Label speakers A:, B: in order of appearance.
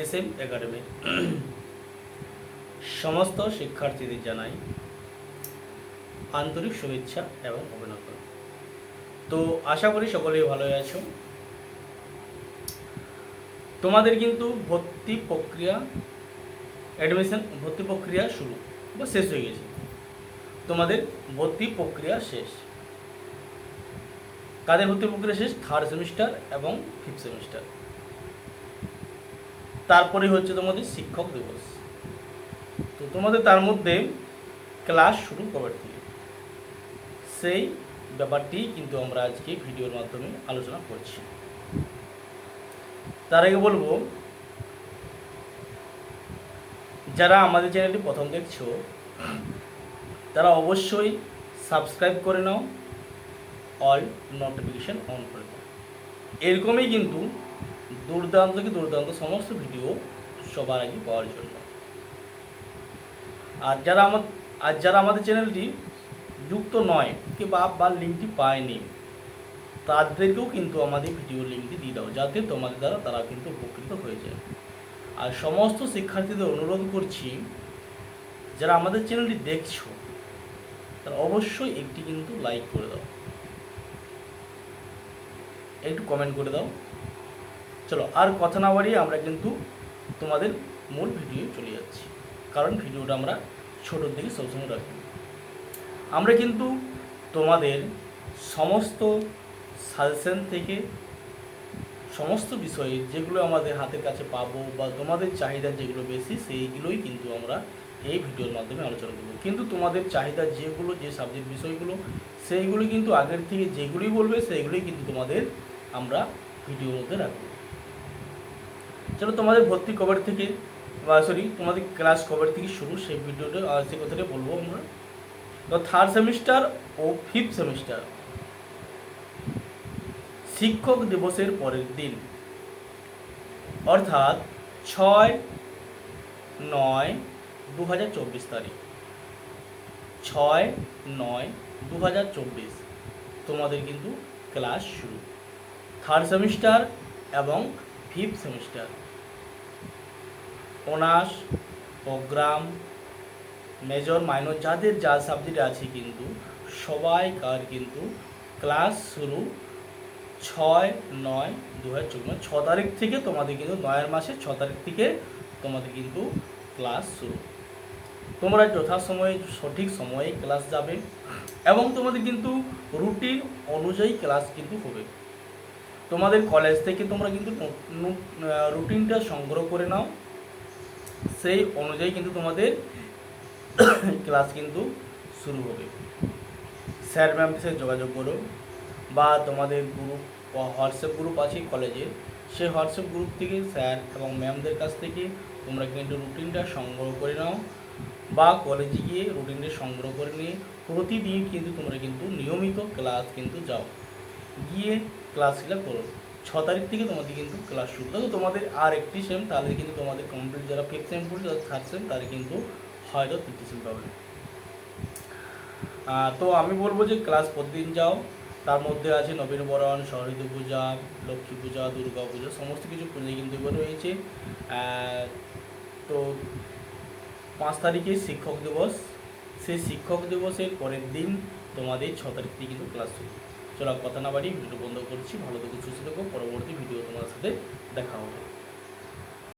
A: S M academy. সমস্ত শিক্ষার্থীদের জানাই আন্তরিক শুভেচ্ছা এবং অভিনন্দন। তো আশা করি সকলেই ভালো আছো। তোমাদের কিন্তু ভর্তি প্রক্রিয়া অ্যাডমিশন ভর্তি প্রক্রিয়া শুরু বা শেষ হয়ে গেছে। তোমাদের ভর্তি প্রক্রিয়া শেষ। কাদের ভর্তি প্রক্রিয়া শেষ? থার্ড সেমিস্টার এবং ফিফথ সেমিস্টার তারপরে হচ্ছে তোমাদের শিক্ষক দিবস। তো তোমাদের তার মধ্যে ক্লাস শুরু কবে থেকে সেই ব্যাপারটি কিন্তু আমরা আজকে ভিডিওর মাধ্যমে আলোচনা করছি। তার আগে বলব, যারা আমাদের চ্যানেলটি প্রথম দেখছ, তারা অবশ্যই সাবস্ক্রাইব করে নাও, অল নোটিফিকেশন অন করে দাও এরকমই কিন্তু দুর্দান্ত কি দুর্দান্ত? সমস্ত ভিডিও সবার আগে পাওয়ার জন্য। আর যারা আমার আর যারা আমাদের চ্যানেলটি যুক্ত নয়, কি বা লিঙ্কটি পায়নি, তাদেরকেও কিন্তু আমাদের ভিডিও লিঙ্কটি দিয়ে দাও, যাতে তোমাদের দ্বারা তারা কিন্তু উপকৃত হয়ে যায়। আর সমস্ত শিক্ষার্থীদের অনুরোধ করছি, যারা আমাদের চ্যানেলটি দেখছ, তারা অবশ্যই একটি কিন্তু লাইক করে দাও। একটু কমেন্ট করে দাও। চলো, আর কথা না বাড়িয়ে আমরা কিন্তু তোমাদের মূল ভিডিও চলে যাচ্ছি। কারণ ভিডিওটা আমরা ছোটোর দিকে সবসময় রাখি আমরা কিন্তু তোমাদের সমস্ত সাজেশন থেকে সমস্ত বিষয়ে যেগুলো আমাদের হাতের কাছে পাবো বা তোমাদের চাহিদা যেগুলো বেশি, সেইগুলোই কিন্তু আমরা এই ভিডিওর মাধ্যমে আলোচনা করব। কিন্তু তোমাদের চাহিদা যেগুলো, যে সাবজেক্ট বিষয়গুলো, সেইগুলো কিন্তু আগের থেকে যেগুলোই বলবে, সেইগুলোই কিন্তু তোমাদের আমরা ভিডিওর মধ্যে রাখব। চলো তোমাদের ভর্তি কবার থেকে সরি তোমাদের ক্লাস কবার থেকে শুরু? সেই ভিডিওটা সেই কথাটা বলব আমরা। তো থার্ড সেমিস্টার ও ফিফথ সেমিস্টার শিক্ষক দিবসের পরের দিন। অর্থাৎ ছয় নয় দু হাজার চব্বিশ তারিখ। ছয় নয় দু হাজার চব্বিশ। তোমাদের কিন্তু ক্লাস শুরু। থার্ড সেমিস্টার এবং fifth semester honours programme, major, minor যাদের যা সাবজেক্ট আছে কিন্তু, সবাইকার কিন্তু ক্লাস শুরু ছয়, নয় দু হাজার চব্বিশ ছ তারিখ থেকে তোমাদের কিন্তু নয়ের মাসে ছ তারিখ থেকে তোমাদের কিন্তু ক্লাস শুরু। তোমরা যথাসময়ে, সঠিক সময়ে ক্লাস যাবে এবং তোমাদের কিন্তু রুটিন অনুযায়ী ক্লাস কিন্তু হবে। তোমাদের কলেজ থেকে তোমরা কিন্তু রুটিনটা সংগ্রহ করে নাও। সেই অনুযায়ী কিন্তু তোমাদের ক্লাস কিন্তু শুরু হবে। স্যার ম্যামদের সাথে যোগাযোগ করো বা তোমাদের গ্রুপ বা হোয়াটসঅ্যাপ গ্রুপ আছে কলেজে সেই হোয়াটসঅ্যাপ গ্রুপ থেকে স্যার এবং ম্যামদের কাছ থেকে তোমরা কিন্তু রুটিনটা সংগ্রহ করে নাও বা কলেজে গিয়ে রুটিনটা সংগ্রহ করে নিয়ে প্রতিদিন কিন্তু তোমরা কিন্তু নিয়মিত ক্লাস কিন্তু যাও। গিয়ে ক্লাসগুলো করো। ছ তারিখ থেকে তোমাদের কিন্তু ক্লাস শুরু তো তোমাদের আর একটি সেম তাহলে কিন্তু তোমাদের কমপ্লিট যারা ফিফথ সেম পড়ছে যারা থার্ড সেম তারা কিন্তু হয়তো তৃতীয় সেম পাবে। তো আমি বলব যে ক্লাস প্রতিদিন যাও। তার মধ্যে আছে নবীনবরণ সরস্বতী পূজা, লক্ষ্মী পূজা, দুর্গা পূজা, সমস্ত কিছু পূজা কিন্তু এবার রয়েছে। তো পাঁচ তারিখে শিক্ষক দিবস। সেই শিক্ষক দিবসের পরের দিন তোমাদের ছ তারিখ থেকে কিন্তু ক্লাস শুরু। চলো কথা না বাড়ি ভিডিও বন্ধ করছি। ভালো থেকো, সুস্থ থেকো। পরবর্তী ভিডিও তোমার সাথে দেখা হবে।